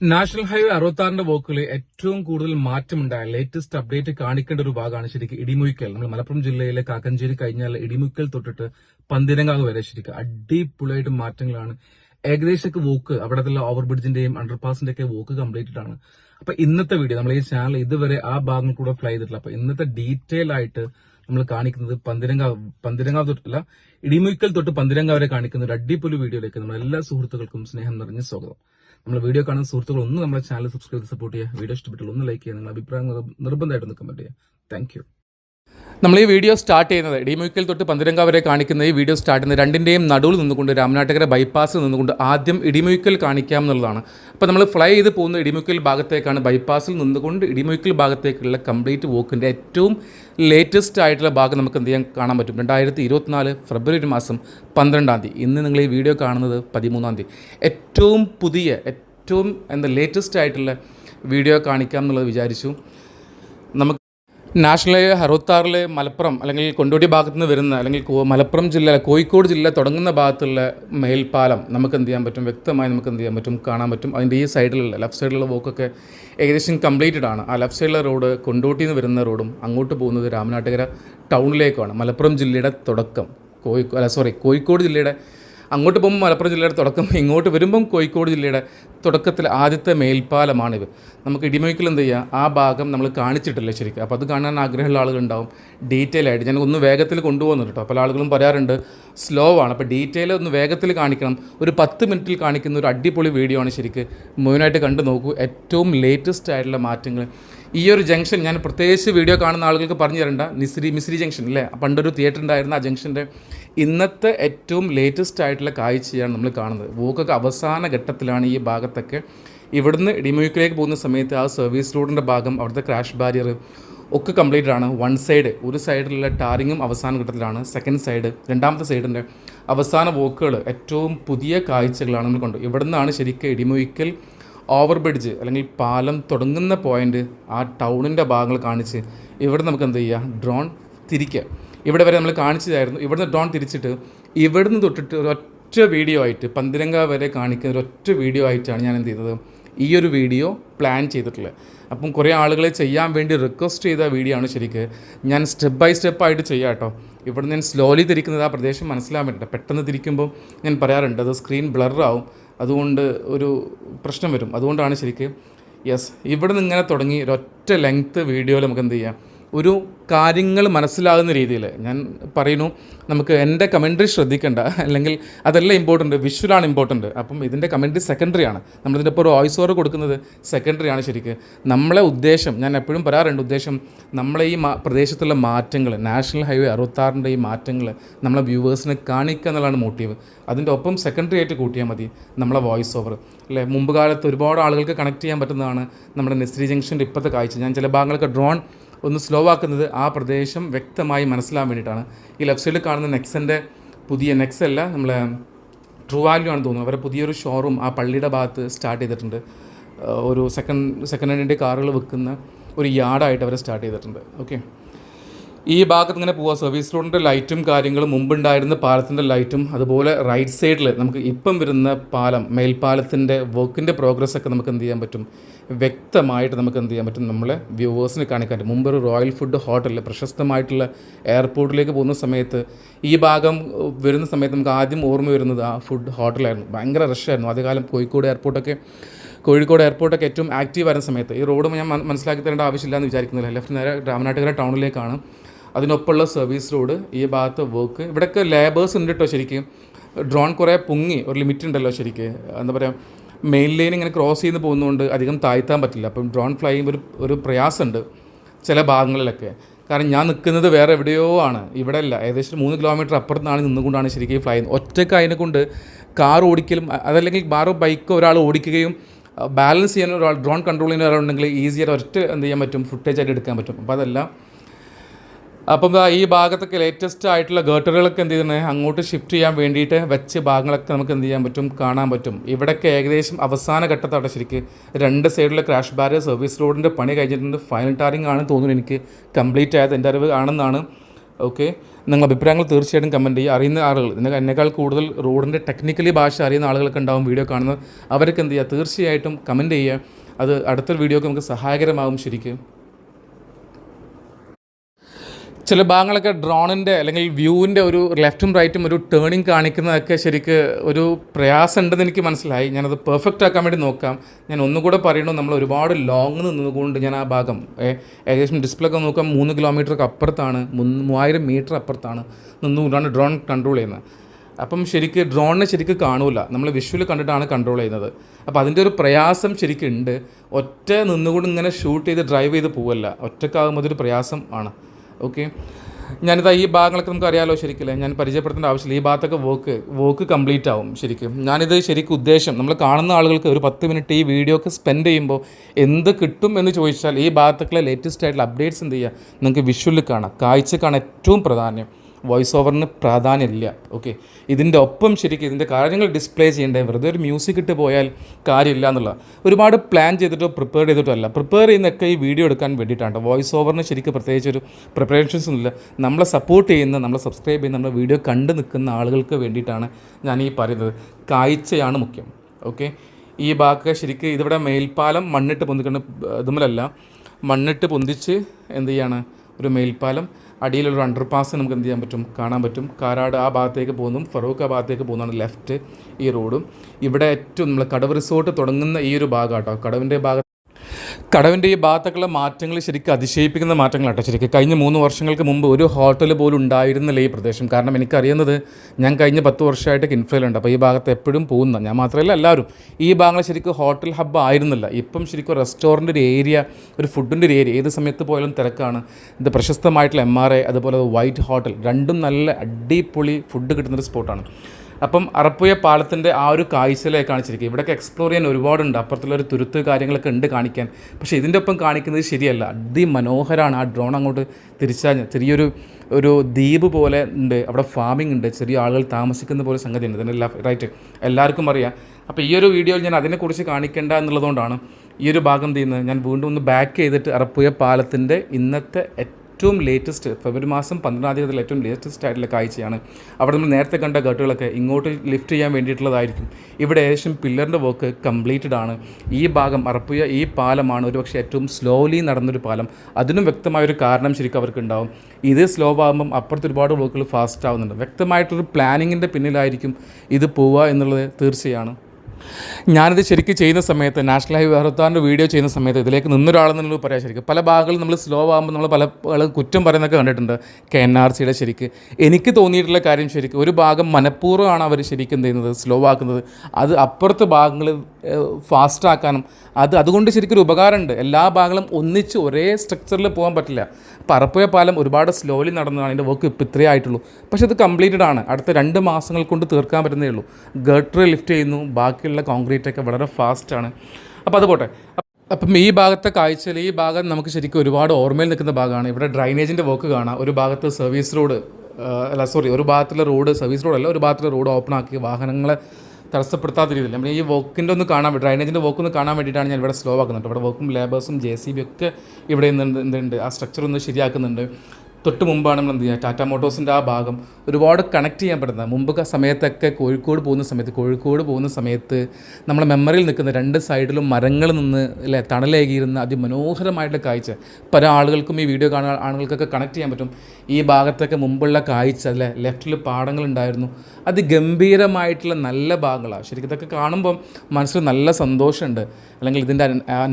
National highway അറുപത്താറിന്റെ വോക്കുകളിൽ ഏറ്റവും കൂടുതൽ മാറ്റമുണ്ടായ latest update കാണിക്കേണ്ട ഒരു ഭാഗമാണ് ശരിക്കും ഇടിമുക്കൽ നമ്മൾ മലപ്പുറം ജില്ലയിലെ കാക്കഞ്ചേരി കഴിഞ്ഞാൽ ഇടിമുക്കൽ തൊട്ടിട്ട് പന്തിരങ്കാവ് വരെ ശരിക്കും അടിപൊളിയായിട്ട് മാറ്റങ്ങളാണ്. ഏകദേശമൊക്കെ വോക്ക് അവിടത്തുള്ള ഓവർ ബ്രിഡ്ജിന്റെയും അണ്ടർപാസിന്റെ ഒക്കെ വോക്ക് കംപ്ലീറ്റഡ് ആണ് അപ്പൊ ഇന്നത്തെ വീഡിയോ നമ്മൾ ഈ ചാനൽ ഇതുവരെ ആ ഭാഗം കൂടെ ഫ്ലൈ ചെയ്തിട്ടില്ല. അപ്പൊ ഇന്നത്തെ ഡീറ്റെയിൽ ആയിട്ട് നമ്മൾ കാണിക്കുന്നത് പന്തിരങ്കാവ് പന്തിരങ്കാവ് തൊട്ടല്ല ഇടിമുക്കൽ തൊട്ട് പന്തിരങ്കാവ് വരെ കാണിക്കുന്ന ഒരു അടിപൊളി വീഡിയോയിലേക്ക് നമ്മൾ എല്ലാ സുഹൃത്തുക്കൾക്കും സ്നേഹം നിറഞ്ഞ സ്വാഗതം. നമ്മൾ വീഡിയോ കാണുന്ന സുഹൃത്തുക്കൾ ഒന്ന് നമ്മുടെ ചാനൽ സബ്സ്ക്രൈബ് സപ്പോർട്ട് ചെയ്യുക. വീഡിയോ ഇഷ്ടപ്പെട്ടുള്ള ഒന്ന് ലൈക്ക് ചെയ്യുക. നിങ്ങളുടെ അഭിപ്രായം നിർബന്ധമായിട്ട് ഒന്ന് കമന്റ് ചെയ്യുക. താങ്ക് നമ്മൾ ഈ വീഡിയോ സ്റ്റാർട്ട് ചെയ്യുന്നത് ഡിമുക്കിൽ തൊട്ട് പന്തിരങ്ക വരെ കാണിക്കുന്ന ഈ വീഡിയോ സ്റ്റാർട്ട് ചെയ്യുന്നത് രണ്ടിന്റെയും നടുവിൽ നിന്നുകൊണ്ട് രാമനാട്ടകര ബൈപ്പാസിൽ നിന്നുകൊണ്ട് ആദ്യം ഇടിമുക്കൽ കാണിക്കാം എന്നുള്ളതാണ്. അപ്പോൾ നമ്മൾ ഫ്ലൈ ചെയ്ത് പോകുന്ന ഇടിമുക്കൽ ഭാഗത്തേക്കാണ് ബൈപ്പാസിൽ നിന്നുകൊണ്ട് ഇടിമുക്കൽ ഭാഗത്തേക്കുള്ള കംപ്ലീറ്റ് വോക്കിന്റെ ഏറ്റവും ലേറ്റസ്റ്റ് ആയിട്ടുള്ള ഭാഗം നമുക്ക് എന്ത് ചെയ്യാൻ കാണാൻ പറ്റും? രണ്ടായിരത്തി ഇരുപത്തിനാല് ഫെബ്രുവരി മാസം പന്ത്രണ്ടാം തീയതി. ഇന്ന് നിങ്ങൾ ഈ വീഡിയോ കാണുന്നത് പതിമൂന്നാം തീയതി. ഏറ്റവും പുതിയ ഏറ്റവും എന്താ ലേറ്റസ്റ്റ് ആയിട്ടുള്ള വീഡിയോ കാണിക്കാം എന്നുള്ളത് വിചാരിച്ചു. നാഷണൽ ഹൈവേ അറുപത്താറിലെ മലപ്പുറം അല്ലെങ്കിൽ കൊണ്ടോട്ടി ഭാഗത്ത് നിന്ന് വരുന്ന അല്ലെങ്കിൽ മലപ്പുറം ജില്ല കോഴിക്കോട് ജില്ല തുടങ്ങുന്ന ഭാഗത്തുള്ള മേൽപ്പാലം നമുക്ക് എന്ത് ചെയ്യാൻ പറ്റും? വ്യക്തമായി നമുക്ക് എന്ത് ചെയ്യാൻ പറ്റും? കാണാൻ പറ്റും. അതിന്റെ ഈ സൈഡിലുള്ള ലെഫ്റ്റ് സൈഡിലുള്ള വോക്കൊക്കെ ഏകദേശം കംപ്ലീറ്റഡ് ആണ്. ആ ലെഫ്റ്റ് സൈഡിലെ റോഡ് കൊണ്ടോട്ടിയിൽ നിന്ന് വരുന്ന റോഡും അങ്ങോട്ട് പോകുന്നത് രാമനാട്ടുകര ടൗണിലേക്കാണ് മലപ്പുറം ജില്ലയുടെ തുടക്കം. കോഴിക്കോ അല്ല സോറി കോഴിക്കോട് ജില്ലയുടെ അങ്ങോട്ട് പോകുമ്പോൾ മലപ്പുറം ജില്ലയുടെ തുടക്കം ഇങ്ങോട്ട് വരുമ്പം കോഴിക്കോട് ജില്ലയുടെ തുടക്കത്തിൽ ആദ്യത്തെ മേൽപ്പാലമാണിത്. നമുക്ക് ഇടിമയ്ക്കൽ എന്ത് ചെയ്യുക ആ ഭാഗം നമ്മൾ കാണിച്ചിട്ടില്ല ശരിക്കും. അപ്പോൾ അത് കാണാൻ ആഗ്രഹമുള്ള ആളുകളുണ്ടാവും. ഡീറ്റെയിൽ ആയിട്ട്. ഞാൻ ഒന്ന് വേഗത്തിൽ കൊണ്ടുപോകുന്നുണ്ട് കേട്ടോ. പല ആളുകളും പറയാറുണ്ട് സ്ലോ ആണ്. അപ്പോൾ ഡീറ്റെയിൽ ഒന്ന് വേഗത്തിൽ കാണിക്കണം. ഒരു പത്ത് മിനിറ്റിൽ കാണിക്കുന്ന ഒരു അടിപൊളി വീഡിയോ ആണ് ശരിക്ക്. മുഴുവനായിട്ട് കണ്ടു നോക്കൂ. ഏറ്റവും ലേറ്റസ്റ്റ് ആയിട്ടുള്ള മാറ്റങ്ങൾ. ഈ ഒരു ജംഗ്ഷൻ ഞാൻ പ്രത്യേകിച്ച് വീഡിയോ കാണുന്ന ആളുകൾക്ക് പറഞ്ഞു തരണ്ട. നിസ്രി മിസ്രി ജംഗ്ഷൻ അല്ലേ? പണ്ടൊരു തിയേറ്റർ ഉണ്ടായിരുന്ന ആ ജംഗ്ഷന്റെ ഇന്നത്തെ ഏറ്റവും ലേറ്റസ്റ്റ് ആയിട്ടുള്ള കാഴ്ചയാണ് നമ്മൾ കാണുന്നത്. വോക്കൊക്കെ അവസാന ഘട്ടത്തിലാണ് ഈ ഭാഗത്തൊക്കെ. ഇവിടുന്ന് ഇടിമുക്കിലേക്ക് പോകുന്ന സമയത്ത് ആ സർവീസ് റോഡിന്റെ ഭാഗം അവിടുത്തെ ക്രാഷ് ബാരിയർ ഒക്കെ കംപ്ലീറ്റ് ആണ്. വൺ സൈഡ് ഒരു സൈഡിലുള്ള ടാറിങ്ങും അവസാന ഘട്ടത്തിലാണ്. സെക്കൻഡ് സൈഡ് രണ്ടാമത്തെ സൈഡിന്റെ അവസാന വോക്കുകൾ ഏറ്റവും പുതിയ കാഴ്ചകളാണ് നമ്മൾ കൊണ്ട് നിന്നാണ് ശരിക്കും ഇടിമുയിക്കൽ ഓവർ ബ്രിഡ്ജ് അല്ലെങ്കിൽ പാലം തുടങ്ങുന്ന പോയിന്റ് ആ ടൗണിന്റെ ഭാഗങ്ങൾ കാണിച്ച് ഇവിടെ നമുക്ക് എന്ത് ചെയ്യുക ഡ്രോൺ തിരിക്കുക ഇവിടെ വരെ നമ്മൾ കാണിച്ചതായിരുന്നു. ഇവിടുന്ന് ഡോൺ തിരിച്ചിട്ട് ഇവിടുന്ന് തൊട്ടിട്ട് ഒരൊറ്റ വീഡിയോ ആയിട്ട് പന്തിരങ്ക വരെ കാണിക്കുന്ന ഒരൊറ്റ വീഡിയോ ആയിട്ടാണ് ഞാൻ എന്ത് ചെയ്തത്. ഈ ഒരു വീഡിയോ പ്ലാൻ ചെയ്തിട്ടുള്ളത്. അപ്പം കുറേ ആളുകളെ ചെയ്യാൻ വേണ്ടി റിക്വസ്റ്റ് ചെയ്ത വീഡിയോ ആണ് ശരിക്ക്. ഞാൻ സ്റ്റെപ്പ് ബൈ സ്റ്റെപ്പ് ആയിട്ട് ചെയ്യാം കേട്ടോ. ഇവിടെ ഞാൻ സ്ലോലി തിരിക്കുന്നത് ആ പ്രദേശം മനസ്സിലാൻ പറ്റില്ല. പെട്ടെന്ന് തിരിക്കുമ്പോൾ ഞാൻ പറയാറുണ്ട് അത് സ്ക്രീൻ ബ്ലറാവും അതുകൊണ്ട് ഒരു പ്രശ്നം വരും. അതുകൊണ്ടാണ് ശരിക്ക് യെസ് ഇവിടെ നിന്ന് ഇങ്ങനെ തുടങ്ങി ഒരൊറ്റ ലെങ്ത്ത് വീഡിയോയിൽ നമുക്ക് എന്ത് ചെയ്യാം? ഒരു കാര്യങ്ങൾ മനസ്സിലാകുന്ന രീതിയിൽ ഞാൻ പറയുന്നു നമുക്ക് എന്റെ കമൻട്രി ശ്രദ്ധിക്കേണ്ട അല്ലെങ്കിൽ അതല്ല ഇമ്പോർട്ടന്റ് വിഷ്വലാണ് ഇമ്പോർട്ടന്റ് അപ്പം ഇതിന്റെ കമൻട്രി സെക്കൻഡറി ആണ്. നമ്മളിതിന്റെ ഇപ്പോൾ ഒരു വോയിസ് ഓവർ കൊടുക്കുന്നത് സെക്കൻഡറി ആണ് ശരിക്ക്. നമ്മളെ ഉദ്ദേശം ഞാൻ എപ്പോഴും പറയാറുണ്ട് ഉദ്ദേശം നമ്മളെ ഈ പ്രദേശത്തുള്ള മാറ്റങ്ങൾ നാഷണൽ ഹൈവേ അറുപത്താറിന്റെ ഈ മാറ്റങ്ങൾ നമ്മളെ വ്യൂവേഴ്സിനെ കാണിക്കുക എന്നുള്ളതാണ് മോട്ടീവ് അതിന്റെ ഒപ്പം സെക്കൻഡറി ആയിട്ട് കൂട്ടിയാൽ മതി നമ്മളെ വോയിസ് ഓവർ അല്ലേ മുമ്പ് കാലത്ത് ഒരുപാട് ആളുകൾക്ക് കണക്ട് ചെയ്യാൻ പറ്റുന്നതാണ് നമ്മുടെ നെസ്രി ജംഗ്ഷന്റെ ഇപ്പോഴത്തെ കാഴ്ച. ഞാൻ ചില ഭാഗങ്ങളൊക്കെ ഡ്രോൺ ഒന്ന് സ്ലോ ആക്കുന്നത് ആ പ്രദേശം വ്യക്തമായി മനസ്സിലാൻ വേണ്ടിയിട്ടാണ്. ഈ ലെഫ്റ്റ് സൈഡിൽ കാണുന്ന നെക്സന്റെ പുതിയ നെക്സ് അല്ല നമ്മളെ ട്രൂ വാല്യൂ ആണ് തോന്നുന്നത് അവരെ പുതിയൊരു ഷോറൂം ആ പള്ളിയുടെ ഭാഗത്ത് സ്റ്റാർട്ട് ചെയ്തിട്ടുണ്ട്. ഒരു സെക്കൻഡ് സെക്കൻഡ് ഹാൻഡിന്റെ കാറുകൾ വിൽക്കുന്ന ഒരു യാർഡായിട്ട് അവർ സ്റ്റാർട്ട് ചെയ്തിട്ടുണ്ട്. ഓക്കെ ഈ ഭാഗത്ത് ഇങ്ങനെ പോവാം. സർവീസ് റോഡിന്റെ ലൈറ്റും കാര്യങ്ങളും മുമ്പുണ്ടായിരുന്ന പാലത്തിന്റെ ലൈറ്റും അതുപോലെ റൈറ്റ് സൈഡിൽ നമുക്ക് ഇപ്പം വരുന്ന പാലം മേൽപ്പാലത്തിന്റെ വർക്കിന്റെ പ്രോഗ്രസ് ഒക്കെ നമുക്ക് എന്ത് ചെയ്യാൻ പറ്റും? വ്യക്തമായിട്ട് നമുക്ക് എന്ത് ചെയ്യാൻ പറ്റും? നമ്മളെ വ്യൂവേഴ്സിന് കാണിക്കാൻ പറ്റും മുമ്പ് ഒരു റോയൽ ഫുഡ് ഹോട്ടലിൽ പ്രശസ്തമായിട്ടുള്ള എയർപോർട്ടിലേക്ക് പോകുന്ന സമയത്ത് ഈ ഭാഗം വരുന്ന സമയത്ത് നമുക്ക് ആദ്യം ഓർമ്മ വരുന്നത് ആ ഫുഡ് ഹോട്ടലായിരുന്നു. ഭയങ്കര റഷായിരുന്നു ആദ്യകാലം കോഴിക്കോട് എയർപോർട്ടൊക്കെ കോഴിക്കോട് എയർപോർട്ടൊക്കെ ഏറ്റവും ആക്റ്റീവ് വരുന്ന സമയത്ത്. ഈ റോഡ് ഞാൻ മനസ്സിലാക്കി തരേണ്ട ആവശ്യമില്ല എന്ന് വിചാരിക്കുന്നില്ല. ലെഫ്റ്റ് നേരെ രാമനാട്ടുകര ടൗണിലേക്കാണ്. അതിനൊപ്പമുള്ള സർവീസ് റോഡ് ഈ ഭാഗത്ത് വർക്ക് ഇവിടെയൊക്കെ ലേബേഴ്സ് ഉണ്ട് കേട്ടോ ശരിക്കും. ഡ്രോൺ കുറേ പൊങ്ങി ഒരു ലിമിറ്റ് ഉണ്ടല്ലോ ശരിക്ക്. എന്താ പറയുക മെയിൻ ലൈൻ ഇങ്ങനെ ക്രോസ് ചെയ്ത് പോകുന്നതുകൊണ്ട് അധികം താഴ്ത്താൻ പറ്റില്ല. അപ്പം ഡ്രോൺ ഫ്ലൈ ഒരു ഒരു പ്രയാസമുണ്ട് ചില ഭാഗങ്ങളിലൊക്കെ. കാരണം ഞാൻ നിൽക്കുന്നത് വേറെ എവിടെയോ ആണ്. ഇവിടെ അല്ല. ഏകദേശം മൂന്ന് കിലോമീറ്റർ അപ്പുറത്താണ് നിന്നുകൊണ്ടാണ് ശരിക്കും ഫ്ലൈ ചെയ്യുന്നത് ഒറ്റയ്ക്ക് അതിനെ കൊണ്ട് കാർ ഓടിക്കലും അതല്ലെങ്കിൽ ബാറോ ബൈക്കോ ഒരാൾ ഓടിക്കുകയും ബാലൻസ് ചെയ്യാൻ ഒരാൾ ഡ്രോൺ കൺട്രോൾ ചെയ്യുന്ന ഒരാളുണ്ടെങ്കിൽ ഈസിയായിട്ട് ഒറ്റ എന്ത് ചെയ്യാൻ പറ്റും? ഫുട്ടേജ് ആയിട്ട് എടുക്കാൻ പറ്റും. അപ്പോൾ അതല്ല അപ്പം ഈ ഭാഗത്തൊക്കെ ലേറ്റസ്റ്റ് ആയിട്ടുള്ള ഗേട്ടറുകളൊക്കെ എന്ത് ചെയ്യുന്നത് അങ്ങോട്ട് ഷിഫ്റ്റ് ചെയ്യാൻ വേണ്ടിയിട്ട് വെച്ച് ഭാഗങ്ങളൊക്കെ നമുക്ക് എന്ത് ചെയ്യാൻ പറ്റും? കാണാൻ പറ്റും. ഇവിടെയൊക്കെ ഏകദേശം അവസാന ഘട്ടത്തോടെ ശരിക്ക്. രണ്ട് സൈഡിലെ ക്രാഷ് ബാരിയർ സർവീസ് റോഡിന്റെ പണി കഴിഞ്ഞിട്ടുണ്ട്. ഫൈനൽ ടാറിംഗ് ആണെന്ന് തോന്നുന്നു എനിക്ക് കംപ്ലീറ്റ് ആയത്. എന്റെ അറിവ് ആണെന്നാണ്. ഓക്കെ നിങ്ങൾ അഭിപ്രായങ്ങൾ തീർച്ചയായിട്ടും കമന്റ് ചെയ്യുക. അറിയുന്ന ആളുകൾ നിങ്ങൾക്ക് എന്നേക്കാൾ കൂടുതൽ റോഡിന്റെ ടെക്നിക്കലി ഭാഷ അറിയുന്ന ആളുകളൊക്കെ ഉണ്ടാവും വീഡിയോ കാണുന്നത്. അവർക്ക് എന്ത് ചെയ്യുക? തീർച്ചയായിട്ടും കമന്റ് ചെയ്യുക. അത് അടുത്തൊരു വീഡിയോക്ക് നമുക്ക് സഹായകരമാകും ശരിക്കും. ചില ഭാഗങ്ങളൊക്കെ ഡ്രോണിന്റെ അല്ലെങ്കിൽ വ്യൂവിന്റെ ഒരു ലെഫ്റ്റും റൈറ്റും ഒരു ടേണിങ് കാണിക്കുന്നതൊക്കെ ശരിക്ക് ഒരു പ്രയാസം ഉണ്ടെന്ന് എനിക്ക് മനസ്സിലായി. ഞാനത് പെർഫെക്റ്റ് ആക്കാൻ വേണ്ടി നോക്കാം. ഞാൻ ഒന്നുകൂടെ പറയണു നമ്മൾ ഒരുപാട് ലോങ് നിന്നുകൊണ്ട് ഞാൻ ആ ഭാഗം ഏകദേശം ഡിസ്പ്ലേ ഒക്കെ നോക്കാം. മൂന്ന് കിലോമീറ്ററൊക്കെ അപ്പുറത്താണ് മൂവായിരം മീറ്റർ അപ്പുറത്താണ് നിന്നുകൊണ്ടാണ് ഡ്രോൺ കൺട്രോൾ ചെയ്യുന്നത്. അപ്പം ശരിക്ക് ഡ്രോണിനെ ശരിക്ക് കാണൂല. നമ്മൾ വിഷ്വൽ കണ്ടിട്ടാണ് കൺട്രോൾ ചെയ്യുന്നത്. അപ്പോൾ അതിന്റെ ഒരു പ്രയാസം ശരിക്കുണ്ട് ഒറ്റ നിന്നുകൊണ്ട് ഇങ്ങനെ ഷൂട്ട് ചെയ്ത് ഡ്രൈവ് ചെയ്ത് പോവല്ല. ഒറ്റക്കാകുമ്പോൾ ഒരു പ്രയാസം ആണ്. ഓക്കെ ഞാനിതാ ഈ ഭാഗങ്ങളൊക്കെ നമുക്ക് അറിയാമല്ലോ ശരിക്കില്ലേ? ഞാൻ പരിചയപ്പെടുത്തേണ്ട ആവശ്യമില്ല. ഈ ഭാഗത്തൊക്കെ വോക്ക് വോക്ക് കംപ്ലീറ്റ് ആവും ശരിക്കും. ഞാനിത് ശരിക്കും ഉദ്ദേശം നമ്മൾ കാണുന്ന ആളുകൾക്ക് ഒരു പത്ത് മിനിറ്റ് ഈ വീഡിയോ ഒക്കെ സ്പെൻഡ് ചെയ്യുമ്പോൾ എന്ത് കിട്ടും എന്ന് ചോദിച്ചാൽ ഈ ഭാഗത്തൊക്കെ ലേറ്റസ്റ്റ് ആയിട്ടുള്ള അപ്ഡേറ്റ്സ് എന്ത് ചെയ്യുക? നിങ്ങൾക്ക് വിഷ്വലിൽ കാണാം. കാഴ്ചക്കാണ് ഏറ്റവും പ്രാധാന്യം. വോയിസ് ഓവറിന് പ്രാധാന്യമില്ല. ഓക്കെ ഇതിന്റെ ഒപ്പം ശരിക്കും ഇതിന്റെ കാര്യങ്ങൾ ഡിസ്പ്ലേ ചെയ്യേണ്ടത് വെറുതെ ഒരു മ്യൂസിക് ഇട്ട് പോയാൽ കാര്യമില്ല എന്നുള്ള. ഒരുപാട് പ്ലാൻ ചെയ്തിട്ടോ പ്രിപ്പയർ ചെയ്തിട്ടോ അല്ല. പ്രിപ്പയർ ചെയ്യുന്നൊക്കെ ഈ വീഡിയോ എടുക്കാൻ വേണ്ടിയിട്ടാണ്. വോയിസ് ഓവറിന് ശരിക്കും പ്രത്യേകിച്ച് ഒരു പ്രിപ്പറേഷൻസ് ഒന്നുമില്ല. നമ്മളെ സപ്പോർട്ട് ചെയ്യുന്ന നമ്മളെ സബ്സ്ക്രൈബ് ചെയ്യുന്ന നമ്മുടെ വീഡിയോ കണ്ടു നിൽക്കുന്ന ആളുകൾക്ക് വേണ്ടിയിട്ടാണ് ഞാൻ ഈ പറയുന്നത്. കാഴ്ചയാണ് മുഖ്യം. ഓക്കെ ഈ ഭാഗമൊക്കെ ശരിക്കും ഇതിവിടെ മേൽപ്പാലം മണ്ണിട്ട് പൊന്തിക്കുന്ന ഇതുമല്ല മണ്ണിട്ട് പൊന്തിച്ച് എന്ത് ചെയ്യാണ്? ഒരു മേൽപ്പാലം. അടിയിലൊരു അണ്ടർ പാസ് നമുക്ക് എന്ത് ചെയ്യാൻ പറ്റും? കാണാൻ പറ്റും. കാരാട് ആ ഭാഗത്തേക്ക് പോകുന്നതും ഫറൂഖ് ആ ഭാഗത്തേക്ക് പോകുന്നതാണ് ലെഫ്റ്റ് ഈ റോഡും ഇവിടെ ഏറ്റവും നമ്മൾ കടവ് റിസോർട്ട് തുടങ്ങുന്ന ഈ ഒരു ഭാഗം കേട്ടോ കടവിന്റെ ഭാഗം കടവിന്റെ ഈ ഭാഗത്തൊക്കെയുള്ള മാറ്റങ്ങൾ ശരിക്കും അതിശയിപ്പിക്കുന്ന മാറ്റങ്ങളാട്ടോ ശരിക്കും. കഴിഞ്ഞ മൂന്ന് വർഷങ്ങൾക്ക് മുമ്പ് ഒരു ഹോട്ടൽ പോലും ഉണ്ടായിരുന്നില്ല ഈ പ്രദേശം. കാരണം എനിക്കറിയുന്നത് ഞാൻ കഴിഞ്ഞ പത്ത് വർഷമായിട്ട് കിൻഫ്രയിലുണ്ട്. അപ്പോൾ ഈ ഭാഗത്ത് എപ്പോഴും പോകുന്ന ഞാൻ മാത്രമല്ല എല്ലാവരും ഈ ഭാഗങ്ങൾ ശരിക്കും ഹോട്ടൽ ഹബ്ബ് ആയിരുന്നില്ല. ഇപ്പം ശരിക്കും റെസ്റ്റോറന്റ് ഒരു ഏരിയ ഒരു ഫുഡിന്റെ ഒരു ഏരിയ ഏത് സമയത്ത് പോയാലും തിരക്കാണ്. ഇത് പ്രശസ്തമായിട്ടുള്ള എം ആർ ഐ അതുപോലെ വൈറ്റ് ഹോട്ടൽ രണ്ടും നല്ല അടിപൊളി ഫുഡ് കിട്ടുന്നൊരു സ്പോട്ടാണ്. അപ്പം അറപ്പുയ പാലത്തിന്റെ ആ ഒരു കാഴ്ചയിലേക്ക് കാണിച്ചിരിക്കുക ഇവിടെയൊക്കെ എക്സ്പ്ലോർ ചെയ്യാൻ ഒരുപാടുണ്ട്. അപ്പുറത്തുള്ള ഒരു തുരുത്ത് കാര്യങ്ങളൊക്കെ ഉണ്ട് കാണിക്കാൻ. പക്ഷേ ഇതിന്റെ ഒപ്പം കാണിക്കുന്നത് ശരിയല്ല. അതിമനോഹരമാണ് ആ ഡ്രോൺ അങ്ങോട്ട് തിരിച്ചാൽ ചെറിയൊരു ഒരു ദ്വീപ് പോലെ ഉണ്ട്. അവിടെ ഫാമിംഗ് ഉണ്ട്. ചെറിയ ആളുകൾ താമസിക്കുന്ന പോലെ സംഗതി ഉണ്ട് ഇതിന്റെ റൈറ്റ് എല്ലാവർക്കും അറിയാം. അപ്പോൾ ഈ ഒരു വീഡിയോയിൽ ഞാൻ അതിനെക്കുറിച്ച് കാണിക്കേണ്ട എന്നുള്ളതുകൊണ്ടാണ് ഈ ഒരു ഭാഗം ചെയ്യുന്നത് ഞാൻ വീണ്ടും ഒന്ന് ബാക്ക് ചെയ്തിട്ട് അറപ്പുയ പാലത്തിന്റെ ഇന്നത്തെ ഏറ്റവും ലേറ്റസ്റ്റ് ഫെബ്രുവരി മാസം പന്ത്രണ്ടാം തീയതി ഏറ്റവും ലേറ്റസ്റ്റ് ആയിട്ടുള്ള കാഴ്ചയാണ്. അവിടെ നമ്മൾ നേരത്തെ കണ്ട ഗട്ടുകളൊക്കെ ഇങ്ങോട്ട് ലിഫ്റ്റ് ചെയ്യാൻ വേണ്ടിയിട്ടുള്ളതായിരിക്കും. ഇവിടെ ഏകദേശം പില്ലറിന്റെ വർക്ക് കംപ്ലീറ്റഡ് ആണ്. ഈ ഭാഗം അറപ്പുയ ഈ പാലമാണ് ഒരുപക്ഷെ ഏറ്റവും സ്ലോലി നടന്നൊരു പാലം. അതിനും വ്യക്തമായൊരു കാരണം ശരിക്കും അവർക്ക് ഉണ്ടാവും ഇത് സ്ലോ ആകുമ്പം അപ്പുറത്ത് ഒരുപാട് വർക്കുകൾ ഫാസ്റ്റ് ആവുന്നുണ്ട്. വ്യക്തമായിട്ടൊരു പ്ലാനിങ്ങിന്റെ പിന്നിലായിരിക്കും ഇത് പോവുക എന്നുള്ളത് തീർച്ചയാണ്. ഞാനിത് ശരിക്കും ചെയ്യുന്ന സമയത്ത് നാഷണൽ ഹൈവേ അറുപത്താറിന്റെ വീഡിയോ ചെയ്യുന്ന സമയത്ത് ഇതിലേക്ക് നിന്നൊരാളെന്നുള്ളത് പറയാം ശരിക്കും. പല ഭാഗങ്ങളും നമ്മൾ സ്ലോ ആകുമ്പോൾ നമ്മൾ പല കുറ്റം പറയുന്നൊക്കെ കണ്ടിട്ടുണ്ട്. കെ എൻ ആർ സിയുടെ ശരിക്ക്. എനിക്ക് തോന്നിയിട്ടുള്ള കാര്യം ശരിക്കും ഒരു ഭാഗം മനഃപൂർവമാണ് അവർ ശരിക്കും ചെയ്യുന്നത് സ്ലോ ആക്കുന്നത്. അത് അപ്പുറത്തെ ഭാഗങ്ങൾ ഫാസ്റ്റ് ആക്കാനും അത് അതുകൊണ്ട് ശരിക്കൊരു ഉപകാരമുണ്ട്. എല്ലാ ഭാഗങ്ങളും ഒന്നിച്ച് ഒരേ സ്ട്രക്ചറിൽ പോകാൻ പറ്റില്ല. പറപ്പുയ പാലം ഒരുപാട് സ്ലോലി നടന്നതാണ്. അതിന്റെ വർക്ക് ഇപ്പോൾ ഇത്രയേ ആയിട്ടുള്ളൂ. പക്ഷേ അത് കംപ്ലീറ്റഡ് ആണ്. അടുത്ത രണ്ട് മാസങ്ങൾ കൊണ്ട് തീർക്കാൻ പറ്റുന്നേ ഉള്ളൂ. ഗട്ടർ ലിഫ്റ്റ് ചെയ്യുന്നു. ബാക്കിയുള്ള കോൺക്രീറ്റ് ഒക്കെ വളരെ ഫാസ്റ്റാണ് അപ്പോൾ അത് പോട്ടെ. അപ്പം ഈ ഭാഗത്തെ കാഴ്ചയിൽ ഈ ഭാഗം നമുക്ക് ശരിക്കും ഒരുപാട് ഓർമ്മയിൽ നിൽക്കുന്ന ഭാഗമാണ്. ഇവിടെ ഡ്രൈനേജിന്റെ വർക്ക് കാണാം. ഒരു ഭാഗത്ത് സർവീസ് റോഡ് അല്ല സോറി ഒരു ഭാഗത്തുള്ള റോഡ് സർവീസ് റോഡല്ല ഒരു ഭാഗത്തുള്ള റോഡ് ഓപ്പൺ ആക്കി വാഹനങ്ങളെ തടസ്സപ്പെടുത്താത്ത രീതിയിൽ നമ്മൾ ഈ വോക്കിന്റെ ഒന്ന് കാണാൻ ഡ്രൈനേജിന്റെ വർക്ക് ഒന്ന് കാണാൻ വേണ്ടിയിട്ടാണ് ഞാൻ ഇവിടെ സ്ലോ ആക്കുന്നുണ്ട് ഇവിടെ വർക്കും ലേബേഴ്സും ജെ സി ബി ഒക്കെ ഇവിടെ എന്തുണ്ട് ആ സ്ട്രക്ചർ ഒന്ന് ശരിയാക്കുന്നുണ്ട്. തൊട്ട് മുമ്പാണ് നമ്മൾ എന്ത് ചെയ്യുക? ടാറ്റ മോട്ടോഴ്സിന്റെ ആ ഭാഗം ഒരുപാട് കണക്ട് ചെയ്യാൻ പറ്റുന്ന മുമ്പ് സമയത്തൊക്കെ കോഴിക്കോട് പോകുന്ന സമയത്ത് കോഴിക്കോട് പോകുന്ന സമയത്ത് നമ്മുടെ മെമ്മറിയിൽ നിൽക്കുന്ന രണ്ട് സൈഡിലും മരങ്ങൾ നിന്ന് അല്ലേ തണലേകിയിരുന്ന അതിമനോഹരമായിട്ടുള്ള കാഴ്ച. പല ആളുകൾക്കും ഈ വീഡിയോ കാണാൻ ആളുകൾക്കൊക്കെ കണക്ട് ചെയ്യാൻ പറ്റും. ഈ ഭാഗത്തൊക്കെ മുമ്പുള്ള കാഴ്ച അല്ലേ ലെഫ്റ്റിൽ പാടങ്ങളുണ്ടായിരുന്നു അത് ഗംഭീരമായിട്ടുള്ള നല്ല ഭാഗങ്ങളാണ് ശരിക്കും ഇതൊക്കെ കാണുമ്പം മനസ്സിൽ നല്ല സന്തോഷമുണ്ട്. അല്ലെങ്കിൽ ഇതിന്റെ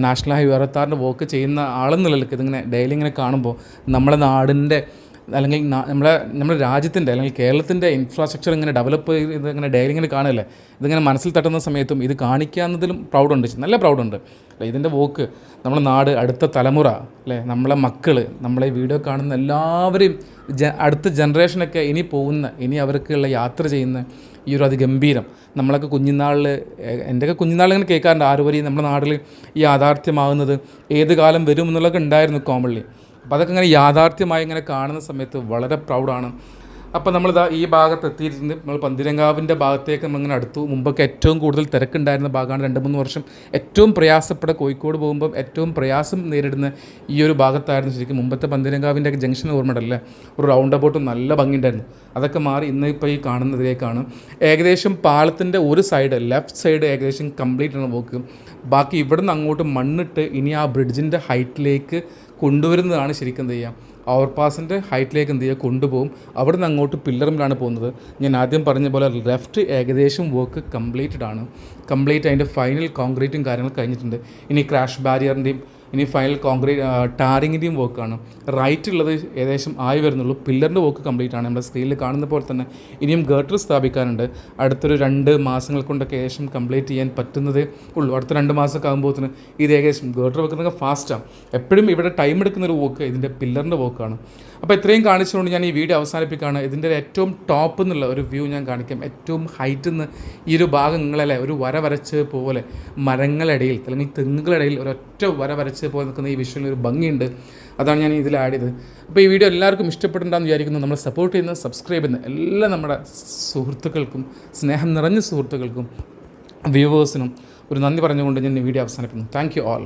നാഷണൽ ഹൈവേ അറുപത്താറിന്റെ വോക്ക് ചെയ്യുന്ന ആളെന്നുള്ളതിലേക്ക് ഇതിങ്ങനെ ഡെയിലി ഇങ്ങനെ കാണുമ്പോൾ നമ്മുടെ നാടിന്റെ അല്ലെങ്കിൽ നമ്മുടെ നമ്മുടെ രാജ്യത്തിന്റെ അല്ലെങ്കിൽ കേരളത്തിന്റെ ഇൻഫ്രാസ്ട്രക്ചർ ഇങ്ങനെ ഡെവലപ്പ് ചെയ്ത് ഇങ്ങനെ ഡെയിലി ഇങ്ങനെ കാണുമല്ലേ ഇതിങ്ങനെ മനസ്സിൽ തട്ടുന്ന സമയത്തും ഇത് കാണിക്കാവുന്നതിലും പ്രൗഡുണ്ട് നല്ല പ്രൗഡുണ്ട് അല്ലേ ഇതിന്റെ വോക്ക് നമ്മുടെ നാട് അടുത്ത തലമുറ അല്ലേ നമ്മളെ മക്കൾ നമ്മളെ വീഡിയോ കാണുന്ന എല്ലാവരെയും ജ അടുത്ത ജനറേഷനൊക്കെ ഇനി പോകുന്ന ഇനി അവർക്കുള്ള യാത്ര ചെയ്യുന്ന ഈ ഒരു അതിഗംഭീരം. നമ്മളൊക്കെ കുഞ്ഞുനാളിൽ എന്റെയൊക്കെ കുഞ്ഞുനാളിൽ ഇങ്ങനെ കേൾക്കാറുണ്ട്. ആറ് വരി നമ്മുടെ നാട്ടിൽ ഈ യാഥാർത്ഥ്യമാകുന്നത് ഏത് കാലം വരും എന്നുള്ളതൊക്കെ ഉണ്ടായിരുന്നു കോമൺലി. അപ്പോൾ അതൊക്കെ ഇങ്ങനെ യാഥാർത്ഥ്യമായി ഇങ്ങനെ കാണുന്ന സമയത്ത് വളരെ പ്രൗഡാണ് അപ്പോൾ നമ്മളിതാ ഈ ഭാഗത്ത് എത്തിയിട്ടുണ്ട്. നമ്മൾ പന്തിരങ്കാവിന്റെ ഭാഗത്തേക്ക് നമ്മളിങ്ങനെ അടുത്തു. മുമ്പൊക്കെ ഏറ്റവും കൂടുതൽ തിരക്കുണ്ടായിരുന്ന ഭാഗമാണ് രണ്ട് മൂന്ന് വർഷം. ഏറ്റവും പ്രയാസപ്പെട്ട കോഴിക്കോട് പോകുമ്പോൾ ഏറ്റവും പ്രയാസം നേരിടുന്ന ഈ ഒരു ഭാഗത്തായിരുന്നു ശരിക്കും മുമ്പത്തെ പന്തിരങ്കാവിന്റെ ജംഗ്ഷൻ ഓർമ്മയുണ്ടല്ലേ? ഒരു റൗണ്ട് അബൌട്ടും നല്ല ഭംഗിയുണ്ടായിരുന്നു. അതൊക്കെ മാറി ഇന്ന് ഇപ്പോൾ ഈ കാണുന്നതിലേക്കാണ്. ഏകദേശം പാലത്തിന്റെ ഒരു സൈഡ് ലെഫ്റ്റ് സൈഡ് ഏകദേശം കംപ്ലീറ്റ് ആണ് പോക്ക് ബാക്കി ഇവിടുന്ന് അങ്ങോട്ട് മണ്ണിട്ട് ഇനി ആ ബ്രിഡ്ജിന്റെ ഹൈറ്റിലേക്ക് കൊണ്ടുവരുന്നതാണ് ശരിക്കും എന്ത് ചെയ്യുക ഓവർപാസിന്റെ ഹൈറ്റിലേക്ക് എന്ത് ചെയ്യുക കൊണ്ടുപോകും. അവിടെ നിന്ന് അങ്ങോട്ട് പില്ലറിലാണ് പോകുന്നത്. ഞാൻ ആദ്യം പറഞ്ഞ പോലെ ലെഫ്റ്റ് ഏകദേശം വർക്ക് കംപ്ലീറ്റഡ് ആണ്. കംപ്ലീറ്റ് അതിന്റെ ഫൈനൽ കോൺക്രീറ്റും കാര്യങ്ങൾ കഴിഞ്ഞിട്ടുണ്ട്. ഇനി ക്രാഷ് ബാരിയറിന്റെയും ഇനി ഫൈനൽ കോൺക്രീറ്റ് ടാറിങ്ങിന്റെയും വർക്കാണ് റൈറ്റ് ഉള്ളത് ഏകദേശം ആയി വരുന്നുള്ളൂ. പില്ലറിന്റെ വർക്ക് കംപ്ലീറ്റ് ആണ്. നമ്മുടെ സ്ക്രീനിൽ കാണുന്ന പോലെ തന്നെ ഇനിയും ഗേട്ടർ സ്ഥാപിക്കാനുണ്ട്. അടുത്തൊരു രണ്ട് മാസങ്ങൾ കൊണ്ടൊക്കെ ഏകദേശം കംപ്ലീറ്റ് ചെയ്യാൻ പറ്റുന്നതേ ഉള്ളൂ. അടുത്ത രണ്ട് മാസമൊക്കെ ആകുമ്പോഴത്തേന് ഇത് ഏകദേശം ഗേട്ടർ വെക്കുന്നതൊക്കെ ഫാസ്റ്റാണ് എപ്പോഴും ഇവിടെ ടൈം എടുക്കുന്ന ഒരു വർക്ക് ഇതിന്റെ പില്ലറിന്റെ വർക്കാണ് അപ്പോൾ ഇത്രയും കാണിച്ചുകൊണ്ട് ഞാൻ ഈ വീഡിയോ അവസാനിപ്പിക്കുകയാണ്. ഇതിന്റെ ഏറ്റവും ടോപ്പ് എന്നുള്ള ഒരു വ്യൂ ഞാൻ കാണിക്കാം. ഏറ്റവും ഹൈറ്റിൽ നിന്ന് ഈ ഒരു ഭാഗങ്ങളല്ലേ ഒരു വര വരച്ച് പോലെ മരങ്ങളിടയിൽ അല്ലെങ്കിൽ തെങ്ങുകളിടയിൽ ഒരൊറ്റ വര വരച്ച് പോലെ നിൽക്കുന്ന ഈ വിഷ്വലിന് ഒരു ഭംഗിയുണ്ട്. അതാണ് ഞാൻ ഇതിൽ ആഡ് ചെയ്തത്. അപ്പോൾ ഈ വീഡിയോ എല്ലാവർക്കും ഇഷ്ടപ്പെട്ടിട്ടുണ്ടാകുന്ന വിചാരിക്കുന്നു. നമ്മൾ സപ്പോർട്ട് ചെയ്യുന്ന സബ്സ്ക്രൈബ് ചെയ്യുന്ന എല്ലാ നമ്മുടെ സുഹൃത്തുക്കൾക്കും സ്നേഹം നിറഞ്ഞ സുഹൃത്തുക്കൾക്കും വ്യൂവേഴ്സിനും ഒരു നന്ദി പറഞ്ഞുകൊണ്ട് ഞാൻ ഈ വീഡിയോ അവസാനിപ്പിക്കുന്നു. Thank you all